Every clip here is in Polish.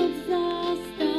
znów zastać.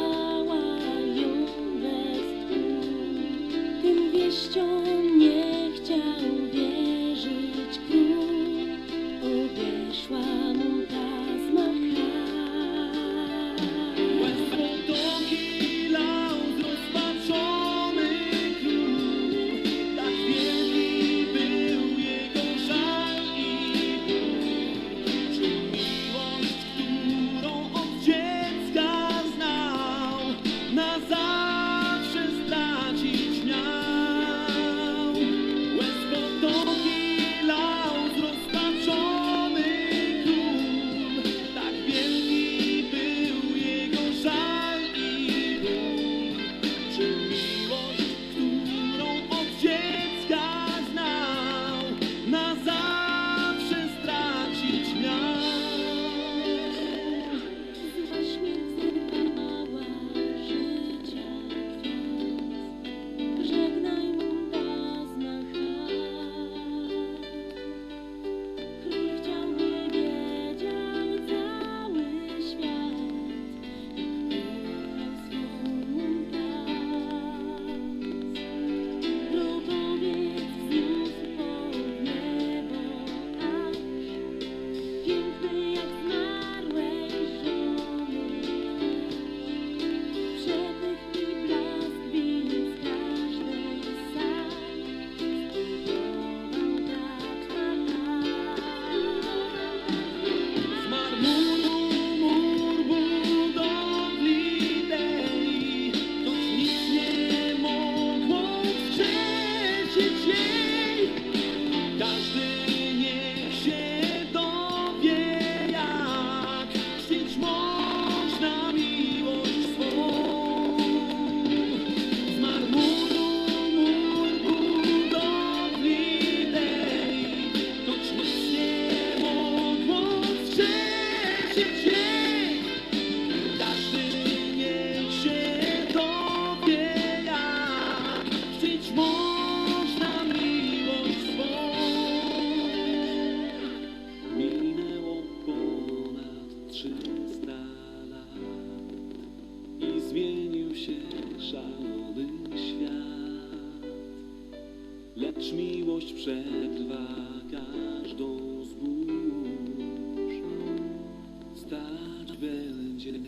Byłem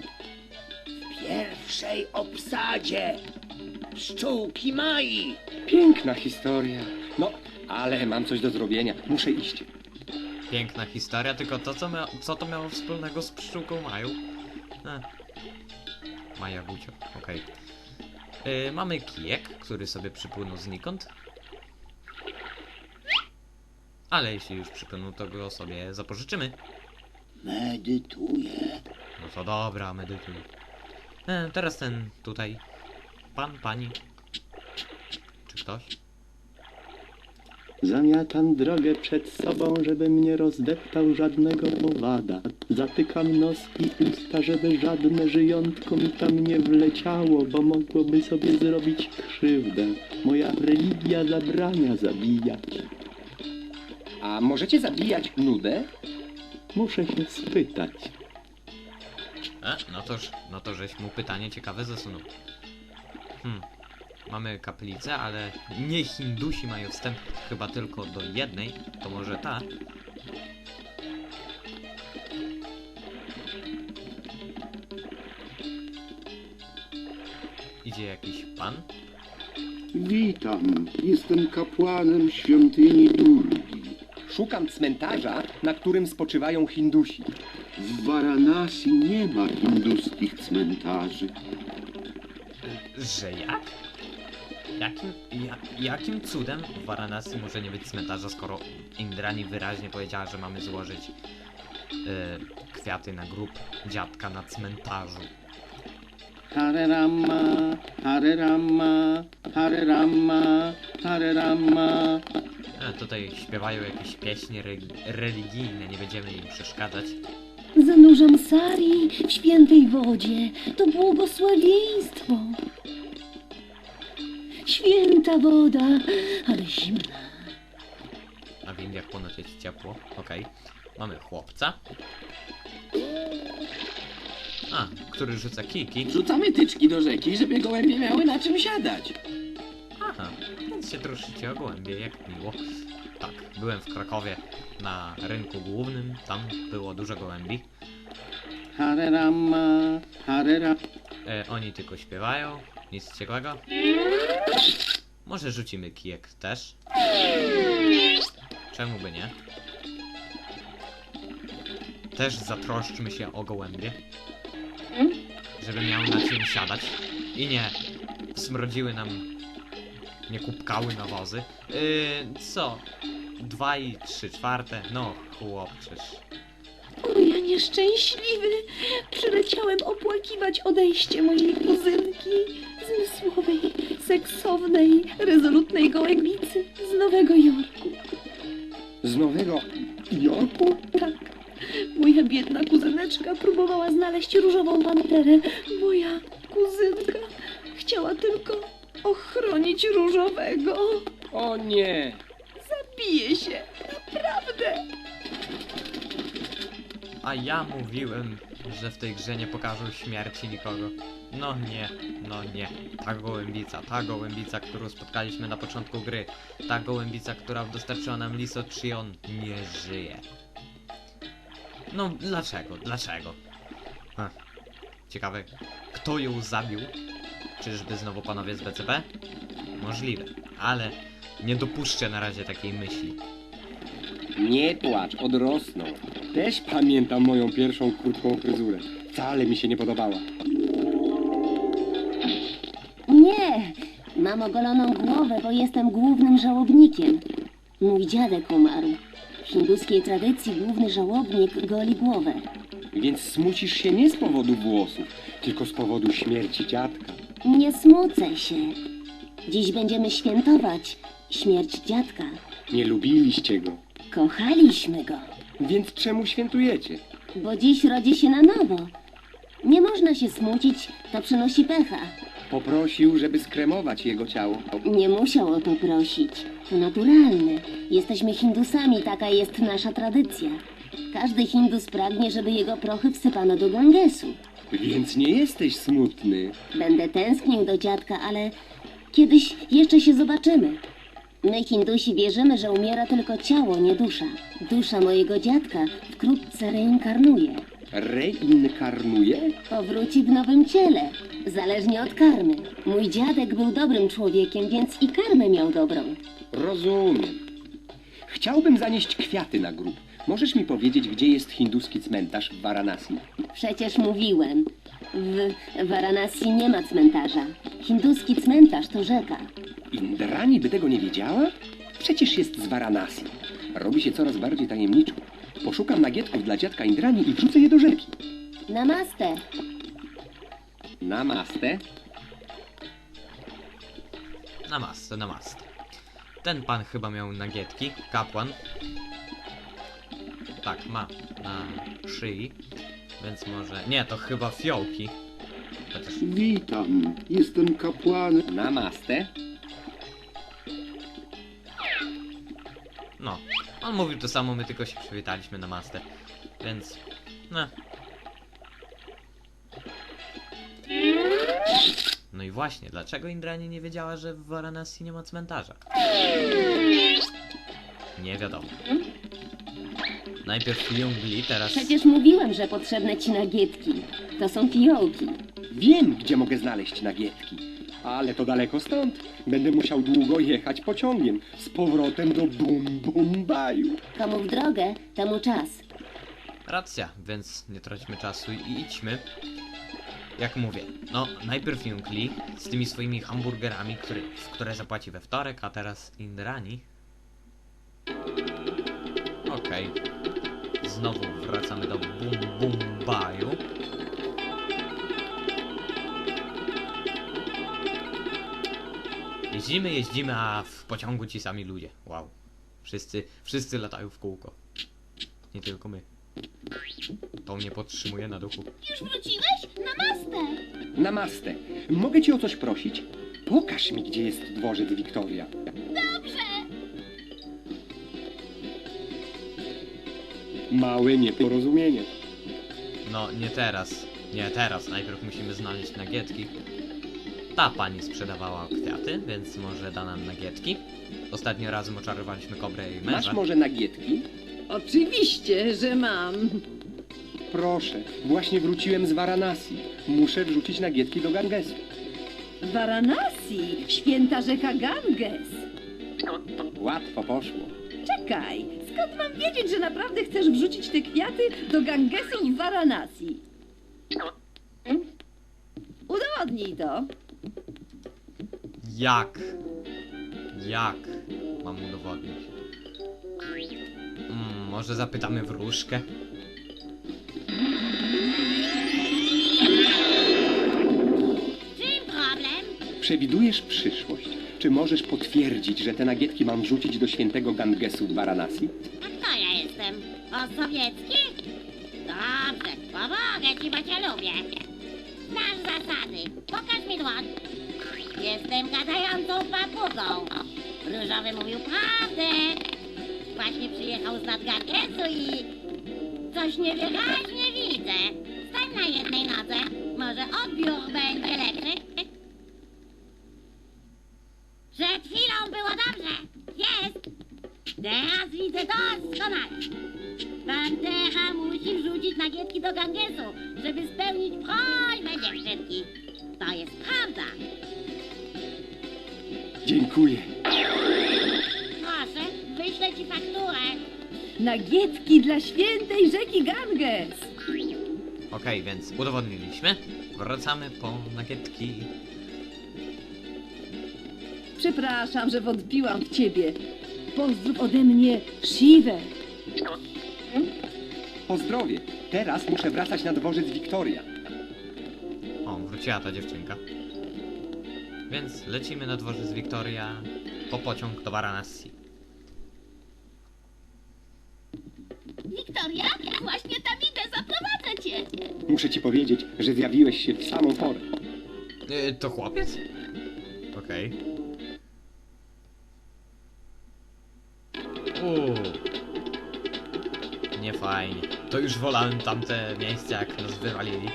w pierwszej obsadzie pszczółki Mai. Piękna historia. No, ale mam coś do zrobienia. Muszę iść. Piękna historia, tylko to co, mia co to miało wspólnego z pszczółką Maju? E. Maja Gucio, okej. Y, mamy kijek, który sobie przypłynął znikąd. Ale jeśli już przypłynął, to go sobie zapożyczymy. Medytuję. No to dobra, medytuj. E, teraz ten tutaj. Pan, pani. Czy ktoś? Zamiatam drogę przed sobą, żebym nie rozdeptał żadnego owada. Zatykam nos i usta, żeby żadne żyjątko mi tam nie wleciało, bo mogłoby sobie zrobić krzywdę. Moja religia zabrania zabijać. A możecie zabijać nudę? Muszę się spytać. E, no toż, no to żeś mu pytanie ciekawe zasunął. Hmm. Mamy kaplicę, ale nie Hindusi mają wstęp chyba tylko do jednej, to może ta. Idzie jakiś pan? Witam, jestem kapłanem świątyni Durgi. Szukam cmentarza, na którym spoczywają Hindusi. W Varanasi nie ma hinduskich cmentarzy. Że jak? Jakim, ja, jakim cudem w Varanasi może nie być cmentarza, skoro Indrani wyraźnie powiedziała, że mamy złożyć e, kwiaty na grób dziadka na cmentarzu? Hare Rama, Hare Rama, Hare Rama, Hare Rama. E, tutaj śpiewają jakieś pieśni re religijne, nie będziemy im przeszkadzać. Zanurzam sari w świętej wodzie. To błogosławieństwo. Święta woda, ale zimna. A w Indiach ponoć jest ciepło. Okej. Mamy chłopca. A, który rzuca kijki. Rzucamy tyczki do rzeki, żeby gołębie miały na czym siadać. Aha, więc się troszczycie o gołębie, jak miło. Tak, byłem w Krakowie na rynku głównym, tam było dużo gołębi. Hare Rama, Hare Rama. E, oni tylko śpiewają, nic ciekawego. Może rzucimy kijek też? Czemu by nie? Też zatroszczmy się o gołębie. Żeby miał na czym siadać. I nie smrodziły nam, nie kupkały nawozy. Yy, co? Dwa i trzy czwarte? No, chłopczysz. O, ja nieszczęśliwy. Przyleciałem opłakiwać odejście mojej kuzynki. Zmysłowej, seksownej, rezolutnej gołębicy z Nowego Jorku. Z Nowego Jorku? Tak. Moja biedna kuzyneczka próbowała znaleźć różową panterę. Moja kuzynka chciała tylko ochronić różowego. O nie! Bije się, naprawdę. A ja mówiłem, że w tej grze nie pokażą śmierci nikogo. No nie, no nie. Ta gołębica, ta gołębica, którą spotkaliśmy na początku gry, ta gołębica, która dostarczyła nam Liso Trion, nie żyje. No dlaczego, dlaczego? Hm. Ciekawe, kto ją zabił? Czyżby znowu panowie z BCP? Możliwe, ale nie dopuszczę na razie takiej myśli. Nie płacz, odrosną. Też pamiętam moją pierwszą krótką fryzurę. Wcale mi się nie podobała. Mam ogoloną głowę, bo jestem głównym żałobnikiem. Mój dziadek umarł. W hinduskiej tradycji główny żałobnik goli głowę. Więc smucisz się nie z powodu włosów, tylko z powodu śmierci dziadka. Nie smucę się. Dziś będziemy świętować śmierć dziadka. Nie lubiliście go. Kochaliśmy go, Więc czemu świętujecie? bo dziś rodzi się na nowo. Nie można się smucić, to przynosi pecha. Poprosił, żeby skremować jego ciało. Nie musiał o to prosić. To naturalne. Jesteśmy Hindusami, taka jest nasza tradycja. Każdy Hindus pragnie, żeby jego prochy wsypano do Gangesu. Więc nie jesteś smutny. Będę tęsknił do dziadka, ale kiedyś jeszcze się zobaczymy. My, Hindusi, wierzymy, że umiera tylko ciało, nie dusza. Dusza mojego dziadka wkrótce reinkarnuje. Reinkarnuje? Powróci w nowym ciele, zależnie od karmy. Mój dziadek był dobrym człowiekiem, więc i karmę miał dobrą. Rozumiem. Chciałbym zanieść kwiaty na grób. Możesz mi powiedzieć, gdzie jest hinduski cmentarz w Varanasi? Przecież mówiłem, w Varanasi nie ma cmentarza. Hinduski cmentarz to rzeka. Indrani by tego nie wiedziała? Przecież jest z Varanasi. Robi się coraz bardziej tajemniczo. Poszukam nagietków dla dziadka Indrani i wrzucę je do rzeki. Namaste. Namaste. Namaste, namaste. Ten pan chyba miał nagietki, kapłan. Tak, ma na szyi, więc może... Nie, to chyba fiołki. Chociaż Witam, jestem kapłanem. Namaste. On mówił to samo, my tylko się przywitaliśmy na mastę. Więc, no. No i właśnie, dlaczego Indrani nie wiedziała, że w Varanasi nie ma cmentarza? Nie wiadomo. Najpierw Jungli, teraz... Przecież mówiłem, że potrzebne ci nagietki. To są fiołki. Wiem, gdzie mogę znaleźć nagietki. Ale to daleko stąd. Będę musiał długo jechać pociągiem z powrotem do Bum Bum Baju. Komu w drogę, temu czas. Racja, więc nie traćmy czasu i idźmy. Jak mówię, no najpierw Jungli z tymi swoimi hamburgerami, który, w które zapłaci we wtorek, a teraz Indrani. Okej. Znowu wracamy do Bum Bum Jeździmy, jeździmy, a w pociągu ci sami ludzie. Wow. Wszyscy, wszyscy latają w kółko. Nie tylko my. To mnie podtrzymuje na duchu. Już wróciłeś? Namaste. Namaste. Mogę cię o coś prosić? Pokaż mi, gdzie jest dworzec Wiktoria. Dobrze. Małe nieporozumienie. No, nie teraz. Nie teraz. Najpierw musimy znaleźć nagietki. Ta pani sprzedawała kwiaty, więc może da nam nagietki. Ostatnio razem oczarowaliśmy kobrę i męża. Masz może nagietki? Oczywiście, że mam. Proszę, właśnie wróciłem z Varanasi. Muszę wrzucić nagietki do Gangesu. Varanasi, święta rzeka Ganges. Łatwo poszło. Czekaj, skąd mam wiedzieć, że naprawdę chcesz wrzucić te kwiaty do Gangesu w Varanasi? Udowodnij to. Jak? Jak mam udowodnić? Mm, może zapytamy wróżkę? Czym problem? Przewidujesz przyszłość. Czy możesz potwierdzić, że te nagietki mam wrzucić do świętego Gangesu w Varanasi? A kto ja jestem? Osowiecki? Dobrze, pomogę ci, bo cię lubię. Znasz zasady. Pokaż dłoń. Jestem gadającą papugą. Różowy mówił prawdę. Właśnie przyjechał z nadgangesu i... Coś niewyraźnie widzę. Stań na jednej nodze. Może odbiór będzie lepszy. Przed chwilą było dobrze. Jest. Teraz widzę doskonale. Pantera musi wrzucić nagietki do Gangesu, żeby spełnić prośbę dziewczynki. To jest prawda. Dziękuję. Proszę, wyślę ci fakturę. Nagietki dla świętej rzeki Ganges. Okej, więc udowodniliśmy. Wracamy po nagietki. Przepraszam, że wątpiłam w ciebie. Pozdrów ode mnie Siwę. Pozdrowie. Teraz muszę wracać na dworzec Wiktoria. Wróciła ta dziewczynka. Więc lecimy na dworzec Wiktoria po pociąg do Varanasi. Wiktoria, właśnie tam idę, zaprowadzę cię. Muszę ci powiedzieć, że zjawiłeś się w samą porę. Y, to chłopiec? Okej. Uuu. Nie fajnie. To już wolałem tamte miejsca, jak nas wywalili.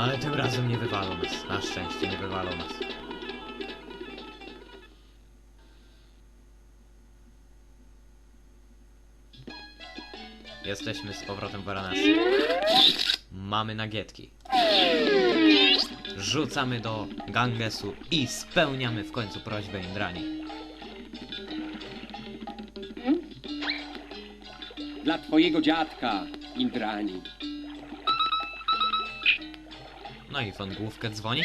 No ale tym razem nie wywalą nas. Na szczęście nie wywalą nas. Jesteśmy z powrotem w Varanasi. Mamy nagietki. Rzucamy do Gangesu i spełniamy w końcu prośbę Indrani. Dla twojego dziadka, Indrani. No i von główkę dzwoni.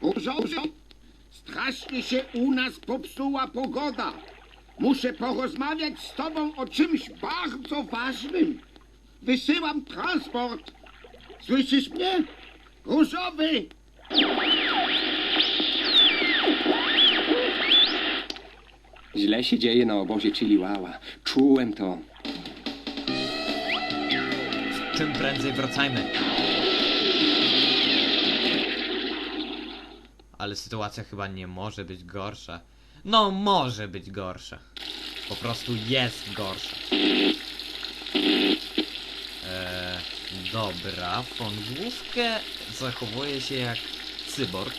Urząd, strasznie się u nas popsuła pogoda. Muszę porozmawiać z tobą o czymś bardzo ważnym. Wysyłam transport. Słyszysz mnie? Różowy! Źle się dzieje na obozie Chiliwała. Czułem to. Czym prędzej wracajmy. Ale sytuacja chyba nie może być gorsza. No, może być gorsza. Po prostu jest gorsza. Eee, dobra, von Główkę zachowuje się jak cyborg.